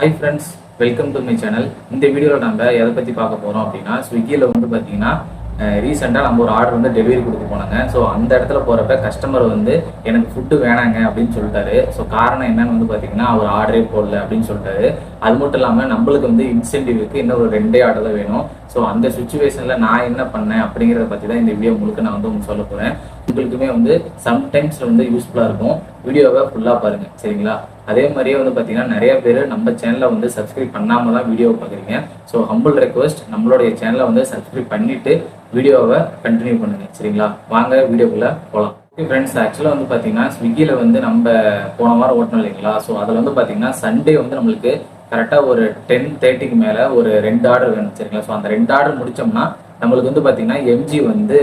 Hi friends welcome to my channel இந்த வீடியோவில் நம்ம எதை பற்றி பார்க்க போகிறோம் அப்படின்னா ஸ்விக்கியில் வந்து பார்த்தீங்கன்னா ரீசெண்டாக நம்ம ஒரு ஆர்டர் வந்து டெலிவரி கொடுக்க போனாங்க. ஸோ அந்த இடத்துல போகிறப்ப கஸ்டமர் வந்து எனக்கு ஃபுட்டு வேணாங்க அப்படின்னு சொல்லிட்டாரு. ஸோ காரணம் என்னன்னு வந்து பார்த்தீங்கன்னா அவர் ஆர்டரே போடல அப்படின்னு சொல்லிட்டாரு. அது மட்டும் இல்லாமல் நம்மளுக்கு வந்து இன்சென்டிவ்க்கு இன்னும் ஒரு ரெண்டே ஆர்டர் தான் வேணும். ஸோ அந்த சுச்சுவேஷனில் நான் என்ன பண்ணேன் அப்படிங்கிறத பற்றி தான் இந்த வீடியோ முழுக்க நான் வந்து உங்களுக்கு சொல்ல போகிறேன் உங்களுக்குமே வந்து சம்டைம்ஸ் வந்து யூஸ்ஃபுல்லாக இருக்கும். வீடியோவை ஃபுல்லாக பாருங்கள் சரிங்களா? அதே மாதிரியே வந்து பார்த்தீங்கன்னா நிறைய பேர் நம்ம சேனலை வந்து சப்ஸ்கிரைப் பண்ணாமல் தான் வீடியோவை பார்க்குறீங்க ஸோ ஹம்பிள் ரெக்வஸ்ட் நம்மளுடைய சேனலை வந்து சப்ஸ்கிரைப் பண்ணிவிட்டு வீடியோவை கண்டினியூ பண்ணுங்கள் சரிங்களா? வாங்க வீடியோக்குள்ள போகலாம் ஓகே ஃப்ரெண்ட்ஸ் ஆக்சுவலாக வந்து பார்த்தீங்கன்னா ஸ்விக்கியில் வந்து நம்ம போன வாரம் ஓட்டணும் இல்லைங்களா? ஸோ அதில் வந்து பார்த்தீங்கன்னா சண்டே வந்து நம்மளுக்கு கரெக்டாக ஒரு டென் தேர்ட்டிக்கு மேலே ஒரு ரெண்டு ஆர்டர் வேணும். சரிங்களா? ஸோ அந்த ரெண்டு ஆர்டர் முடித்தோம்னா நம்மளுக்கு வந்து பார்த்தீங்கன்னா எம்ஜி வந்து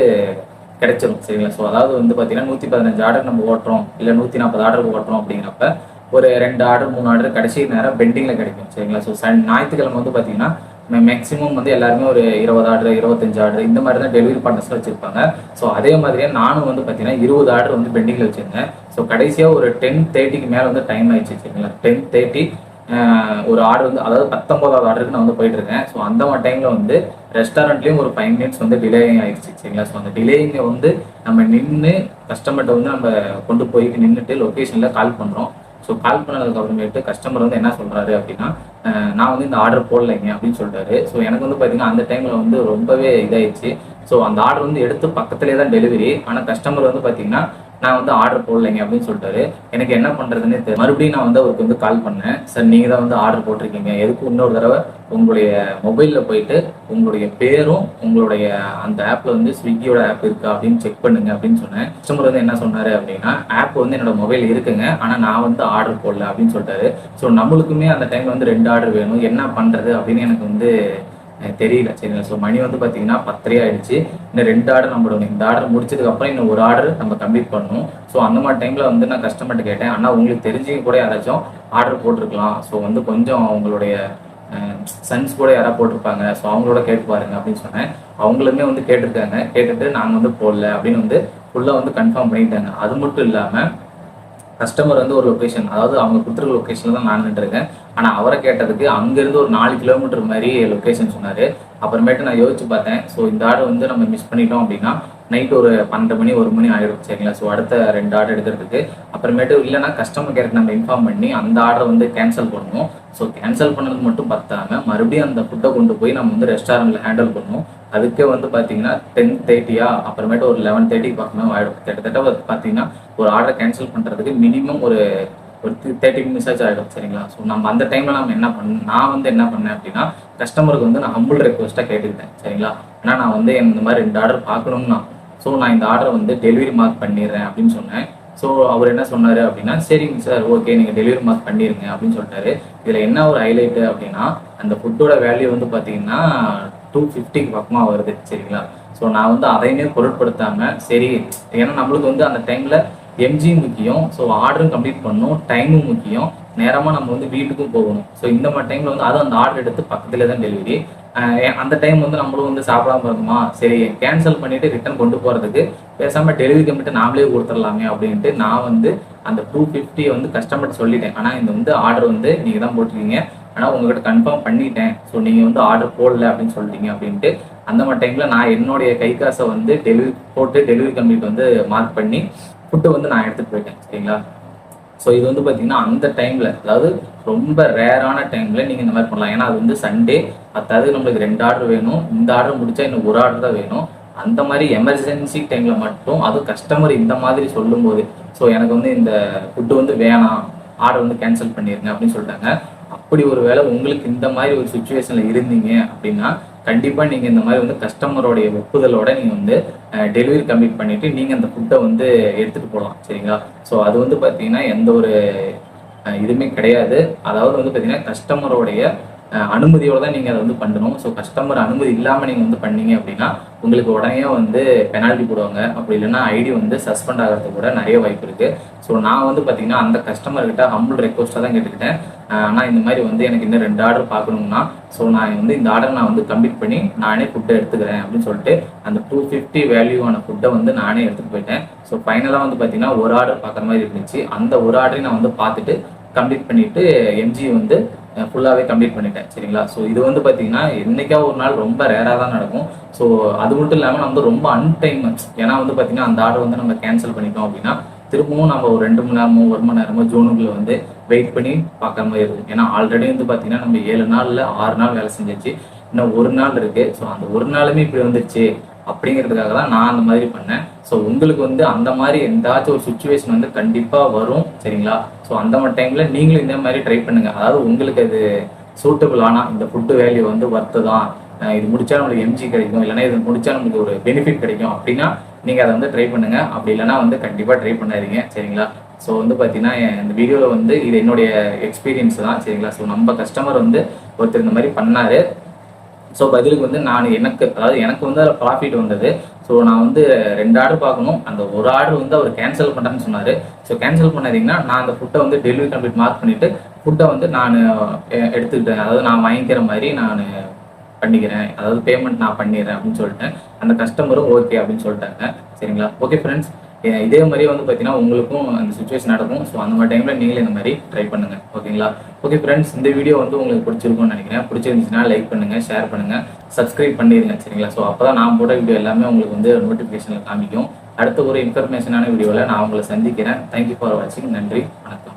கிடைச்சிரும். சரிங்களா? ஸோ அதாவது வந்து பார்த்தீங்கன்னா நூற்றி பதினஞ்சு ஆர்டர் நம்ம ஓட்டுறோம். இல்லை நூற்றி நாற்பது ஆர்டர் ஓட்டுறோம் அப்படிங்கிறப்ப ஒரு ரெண்டு ஆர்டர் மூணு ஆர்டர் கடைசி நேரம் பெண்டிங்கில் கிடைக்கும். சரிங்களா? ஸோ சன் ஞாயிற்றுக்கிழமை வந்து பார்த்தீங்கன்னா மேக்ஸிமம் வந்து எல்லாருமே ஒரு இருபது ஆர்டர் இருபத்தஞ்சு ஆர்டர் இந்த மாதிரி தான் டெலிவரி பார்ட்னர்ஸ் வச்சிருப்பாங்க. ஸோ அதே மாதிரியே நானும் வந்து பார்த்தீங்கன்னா இருபது ஆர்டர் வந்து பெண்டிங்கில் வச்சுருந்தேன். ஸோ கடைசியாக ஒரு டென் தேர்ட்டிக்கு மேலே வந்து டைம் ஆயிடுச்சு சரிங்களா? டென் தேர்ட்டி ஒரு ஆர்டர் வந்து அதாவது பத்தொன்பதாவது ஆர்டருக்கு நான் வந்து போயிட்டு இருக்கேன். ஸோ அந்த மாதிரி டைமில் வந்து ரெஸ்டாரண்ட்லேயும் ஒரு ஃபைவ் மினிட்ஸ் வந்து டிலே ஆயிடுச்சு சரிங்களா? ஸோ அந்த டிலேயிங்க வந்து நம்ம நின்று கஸ்டமர்கிட்ட வந்து நம்ம கொண்டு போய் நின்றுட்டு லொக்கேஷனில் கால் பண்ணுறோம் ஸோ கால் பண்ணதுக்கு அப்புறமேட்டு கஸ்டமர் வந்து என்ன சொல்றாரு அப்படின்னா நான் வந்து இந்த ஆர்டர் போடலைங்க அப்படின்னு சொல்லிட்டாரு ஸோ எனக்கு வந்து பாத்தீங்கன்னா அந்த டைம்ல வந்து ரொம்பவே இதாயிடுச்சு. ஸோ அந்த ஆர்டர் வந்து எடுத்து பக்கத்துலேயே தான் டெலிவரி ஆனால் கஸ்டமர் வந்து பாத்தீங்கன்னா நான் வந்து ஆர்டர் போடலைங்க அப்படின்னு சொல்லிட்டாரு. எனக்கு என்ன பண்ணுறதுன்னு தெரியல மறுபடியும் நான் வந்து அவருக்கு வந்து கால் பண்ணேன். சார் நீங்கள் தான் வந்து ஆர்டர் போட்டிருக்கீங்க. எதுக்கு இன்னொரு தடவை உங்களுடைய மொபைலில் போயிட்டு உங்களுடைய பேரும் உங்களுடைய அந்த ஆப்பில் வந்து ஸ்விக்கியோட ஆப் இருக்கா அப்படின்னு செக் பண்ணுங்க அப்படின்னு சொன்னேன். கஸ்டமர் வந்து என்ன சொன்னார் அப்படின்னா ஆப் வந்து என்னோட மொபைல் இருக்குங்க. ஆனால் நான் வந்து ஆர்டர் போடல அப்படின்னு சொல்லிட்டாரு. ஸோ நம்மளுக்குமே அந்த டைமில் வந்து ரெண்டு ஆர்டர் வேணும். என்ன பண்ணுறது அப்படின்னு எனக்கு வந்து எனக்கு தெரியல. சரிங்களா ஸோ மணி வந்து பார்த்தீங்கன்னா பத்தரை ஆயிடுச்சு. இன்னும் ரெண்டு ஆர்டர் நம்மளோட இந்த ஆர்டர் முடிச்சதுக்கு அப்புறம் இன்னும் ஒரு ஆர்டர் நம்ம கம்ப்ளீட் பண்ணணும். ஸோ அந்த மாதிரி டைம்ல வந்து நான் கஸ்டமர்கிட்ட கேட்டேன். ஆனால் உங்களுக்கு தெரிஞ்சவங்க கூட யாராச்சும் ஆர்டர் போட்டிருக்கலாம். ஸோ வந்து கொஞ்சம் அவங்களுடைய சன்ஸ் கூட யாராவது போட்டிருப்பாங்க. ஸோ அவங்களோட கேட்டு பாருங்க அப்படின்னு சொன்னேன். அவங்களுமே வந்து கேட்டிருக்காங்க. கேட்டுட்டு நாங்கள் வந்து போடல அப்படின்னு வந்து ஃபுல்லாக வந்து கன்ஃபார்ம் பண்ணிட்டாங்க. அது மட்டும் இல்லாமல் கஸ்டமர் வந்து ஒரு லொக்கேஷன் அதாவது அவங்க கொடுத்துருக்க லொக்கேஷனில் தான் நான் நின்றுருக்கேன். ஆனால் அவரை கேட்டதுக்கு அங்கேருந்து ஒரு நாலு கிலோமீட்டர் மாதிரி லொக்கேஷன் சொன்னார். அப்புறமேட்டு நான் யோசிச்சு பார்த்தேன். ஸோ இந்த ஆர்டர் வந்து நம்ம மிஸ் பண்ணிட்டோம் அப்படின்னா நைட் ஒரு பன்னெண்டு மணி ஒரு மணி ஆயிடும் சரிங்களா? ஸோ அடுத்த ரெண்டு ஆர்டர் எடுக்கிறதுக்கு. அப்புறமேட்டு இல்லைனா கஸ்டமர் கேருக்கு நம்ம இன்ஃபார்ம் பண்ணி அந்த ஆர்டரை வந்து கேன்சல் பண்ணுவோம். ஸோ கேன்சல் பண்ணது மட்டும் பத்தாமல் மறுபடியும் அந்த ஃபுட்டை கொண்டு போய் நம்ம வந்து ரெஸ்டாரண்ட்டில் ஹேண்டில் பண்ணுவோம். அதுக்கே வந்து பார்த்தீங்கன்னா டென் தேர்ட்டியா அப்புறமேட்டு ஒரு லெவன் தேர்ட்டி பக்கமே ஆயிடும். கிட்டத்தட்ட பார்த்தீங்கன்னா ஒரு ஆர்டர் கேன்சல் பண்ணுறதுக்கு மினிமம் ஒரு ஒரு தேர்ட்டி மினிட்ஸ் ஆச்சு ஆகிடும் சரிங்களா? ஸோ நம்ம அந்த டைமில் நம்ம என்ன பண்ண நான் வந்து என்ன பண்ணேன் அப்படின்னா கஸ்டமருக்கு வந்து நான் ஹம்பிள் ரெக்வஸ்ட்டாக கேட்டுக்கிட்டேன் சரிங்களா? ஏன்னா நான் வந்து இந்த மாதிரி ரெண்டு ஆர்டர் பார்க்கணும்னா ஸோ நான் இந்த ஆர்டரை வந்து டெலிவரி மார்க் பண்ணிடுறேன் அப்படின்னு சொன்னேன். ஸோ அவர் என்ன சொன்னார் அப்படின்னா சரிங்க சார் ஓகே நீங்கள் டெலிவரி மார்க் பண்ணிடுங்க அப்படின்னு சொல்லிட்டாரு. இதில் என்ன ஒரு ஹைலைட்டு அப்படின்னா அந்த ஃபுட்டோட வேல்யூ வந்து பார்த்தீங்கன்னா டூ ஃபிஃப்டிக்கு பக்கமாக வருது. சரிங்களா? ஸோ நான் வந்து அதையுமே பொருட்படுத்தாம சரி ஏன்னா நம்மளுக்கு வந்து அந்த டைம்ல எம்ஜி முக்கியம். ஸோ ஆர்டரும் கம்ப்ளீட் பண்ணும் டைமும் முக்கியம். நேரமாக நம்ம வந்து வீட்டுக்கும் போகணும். ஸோ இந்த மாதிரி டைம்ல வந்து அதுவும் அந்த ஆர்டர் எடுத்து பக்கத்துல தான் டெலிவரி அந்த டைம் வந்து நம்மளும் வந்து சாப்பிடாம இருந்தோமா? சரி கேன்சல் பண்ணிட்டு ரிட்டர்ன் கொண்டு போறதுக்கு பேசாம டெலிவரி கம்மிட்டு நாமளே கொடுத்துடலாமே அப்படின்ட்டு நான் வந்து அந்த டூ ஃபிஃப்டியை வந்து கஸ்டமர்கிட்ட சொல்லிட்டேன். ஆனால் இந்த வந்து ஆர்டர் வந்து நீங்க தான் போட்டிருக்கீங்க. ஆனால் உங்ககிட்ட கன்ஃபார்ம் பண்ணிட்டேன். ஸோ நீங்கள் வந்து ஆர்டர் போடல அப்படின்னு சொல்லிட்டீங்க அப்படின்ட்டு அந்த மாதிரி டைமில் நான் என்னுடைய கை காசை வந்து டெலிவரி போட்டு டெலிவரி கம்ப்ளீட் வந்து மார்க் பண்ணி ஃபுட்டு வந்து நான் எடுத்துகிட்டு போயிட்டேன். சரிங்களா? ஸோ இது வந்து பார்த்தீங்கன்னா அந்த டைமில் அதாவது ரொம்ப ரேரான டைமில் நீங்கள் இந்த மாதிரி பண்ணலாம். ஏன்னா அது வந்து சண்டே அதாவது நம்மளுக்கு ரெண்டு ஆர்டர் வேணும். இந்த ஆர்டர் முடிச்சா இன்னும் ஒரு ஆர்டர் தான் வேணும். அந்த மாதிரி எமர்ஜென்சி டைமில் மட்டும் அது கஸ்டமர் இந்த மாதிரி சொல்லும்போது ஸோ எனக்கு வந்து இந்த ஃபுட்டு வந்து வேணாம் ஆர்டர் வந்து கேன்சல் பண்ணிடுங்க அப்படின்னு சொல்லிட்டாங்க. அப்படி ஒரு வேளை உங்களுக்கு இந்த மாதிரி ஒரு சுச்சுவேஷனில் இருந்தீங்க அப்படின்னா கண்டிப்பாக நீங்கள் இந்த மாதிரி வந்து கஸ்டமரோடைய ஒப்புதலோட நீங்கள் வந்து டெலிவரி கம்ப்ளீட் பண்ணிவிட்டு நீங்கள் அந்த ஃபுட்டை வந்து எடுத்துகிட்டு போகலாம் சரிங்களா? ஸோ அது வந்து பார்த்தீங்கன்னா எந்த ஒரு இதுவுமே கிடையாது. அதாவது வந்து பார்த்தீங்கன்னா கஸ்டமரோடைய அனுமதியோட தான் நீங்கள் அதை வந்து பண்ணணும். ஸோ கஸ்டமர் அனுமதி இல்லாமல் நீங்கள் வந்து பண்ணீங்க அப்படின்னா உங்களுக்கு உடனே வந்து பெனால்ட்டி போடுவாங்க. அப்படி இல்லைன்னா ஐடி வந்து சஸ்பெண்ட் ஆகிறது கூட நிறைய வாய்ப்பு இருக்குது ஸோ நான் வந்து பார்த்தீங்கன்னா அந்த கஸ்டமர்கிட்ட ஹம்பிள் ரெக்வஸ்ட்டாக தான் கேட்டுக்கிட்டேன். ஆனால் இந்த மாதிரி வந்து எனக்கு இன்னும் ரெண்டு ஆர்டர் பார்க்கணும்னா ஸோ நான் வந்து இந்த ஆர்டர் நான் வந்து கம்ப்ளீட் பண்ணி நானே ஃபுட்டை எடுத்துக்கிறேன் அப்படின்னு சொல்லிட்டு அந்த டூ ஃபிஃப்டி வேல்யூவான ஃபுட்டை வந்து நானே எடுத்துட்டு போயிட்டேன். ஸோ ஃபைனலாக வந்து பார்த்தீங்கன்னா ஒரு ஆர்டர் பார்க்குற மாதிரி இருந்துச்சு. அந்த ஒரு ஆர்டரையும் நான் வந்து பார்த்துட்டு கம்ப்ளீட் பண்ணிட்டு எம்ஜி வந்து ஃபுல்லாகவே கம்ப்ளீட் பண்ணிட்டேன் சரிங்களா? ஸோ இது வந்து பார்த்தீங்கன்னா என்றைக்கா ஒரு நாள் ரொம்ப ரேராக தான் நடக்கும். ஸோ அது மட்டும் இல்லாமல் நம்ம வந்து ரொம்ப அன்டைம் ஏன்னா வந்து பார்த்தீங்கன்னா அந்த ஆர்டர் வந்து நம்ம கேன்சல் பண்ணிட்டோம் அப்படின்னா திரும்பவும் நம்ம ஒரு ரெண்டு மணி நேரமோ ஒரு மணி நேரமோ ஜோனுக்குள்ள வந்து வெயிட் பண்ணி பார்க்குற மாதிரி இருக்கும். ஏன்னா ஆல்ரெடி வந்து பார்த்தீங்கன்னா நம்ம ஏழு நாளில் ஆறு நாள் வேலை செஞ்சிச்சு இன்னும் ஒரு நாள் இருக்குது ஸோ அந்த ஒரு நாளுமே இப்படி வந்துருச்சு. அப்படிங்கிறதுக்காக தான் நான் அந்த மாதிரி பண்ணேன். ஸோ உங்களுக்கு வந்து அந்த மாதிரி எந்தாச்சும் ஒரு சுச்சுவேஷன் வந்து கண்டிப்பாக வரும் சரிங்களா? ஸோ அந்த மாதிரி டைமில் நீங்களும் இந்த மாதிரி ட்ரை பண்ணுங்க. அதாவது உங்களுக்கு அது சூட்டபிள் ஆனால் இந்த ஃபுட்டு வேல்யூ வந்து ஒர்த்து தான். இது முடிச்சா நம்மளுக்கு எம்ஜி கிடைக்கும் இல்லைன்னா இது முடிச்சா நம்மளுக்கு ஒரு பெனிஃபிட் கிடைக்கும். அப்படின்னா நீங்கள் அதை வந்து ட்ரை பண்ணுங்க. அப்படி இல்லைன்னா வந்து கண்டிப்பாக ட்ரை பண்ணாதீங்க சரிங்களா? ஸோ வந்து பார்த்தீங்கன்னா என் இந்த வீடியோவில் வந்து இது என்னுடைய எக்ஸ்பீரியன்ஸ் தான் சரிங்களா? ஸோ நம்ம கஸ்டமர் வந்து ஒருத்தர் இந்த மாதிரி பண்ணாரு. ஸோ பதிலுக்கு வந்து நான் எனக்கு அதாவது எனக்கு வந்து அதில் ப்ராஃபிட் வந்தது. ஸோ நான் வந்து ரெண்டு ஆர்டர் பார்க்கணும். அந்த ஒரு ஆர்டர் வந்து அவர் கேன்சல் பண்ணுறேன்னு சொன்னார். ஸோ கேன்சல் பண்ணாதீங்கன்னா நான் அந்த ஃபுட்டை வந்து டெலிவரி கம்ப்ளீட் மார்க் பண்ணிவிட்டு ஃபுட்டை வந்து நான் எடுத்துக்கிட்டேன். அதாவது நான் வாங்கிக்கிற மாதிரி நான் பண்ணிக்கிறேன். அதாவது பேமெண்ட் நான் பண்ணிடுறேன் அப்படின்னு சொல்லிட்டேன். அந்த கஸ்டமரும் ஓகே அப்படின்னு சொல்லிட்டாங்க. சரிங்களா? ஓகே ஃப்ரெண்ட்ஸ் இதே மாதிரியே வந்து பார்த்தீங்கன்னா உங்களுக்கும் அந்த சுச்சுவேஷன் நடக்கும். ஸோ அந்த மாதிரி டைமில் நீங்களே இந்த மாதிரி ட்ரை பண்ணுங்கள் ஓகேங்களா ஓகே ஃப்ரெண்ட்ஸ் இந்த வீடியோ வந்து உங்களுக்கு பிடிச்சிருக்கும்னு நினைக்கிறேன். பிடிச்சிருந்துச்சுன்னா லைக் பண்ணுங்கள் ஷேர் பண்ணுங்கள் சப்ஸ்கிரைப் பண்ணிடுங்க சரிங்களா? ஸோ அப்போ தான் நான் போட்ட வீடியோ எல்லாமே உங்களுக்கு வந்து நோட்டிஃபிகேஷனில் காமிக்கும். அடுத்த ஒரு இன்ஃபர்மேஷனான வீடியோவில் நான் உங்களை சந்திக்கிறேன். தேங்க்யூ ஃபார் வாட்சிங் நன்றி வணக்கம்.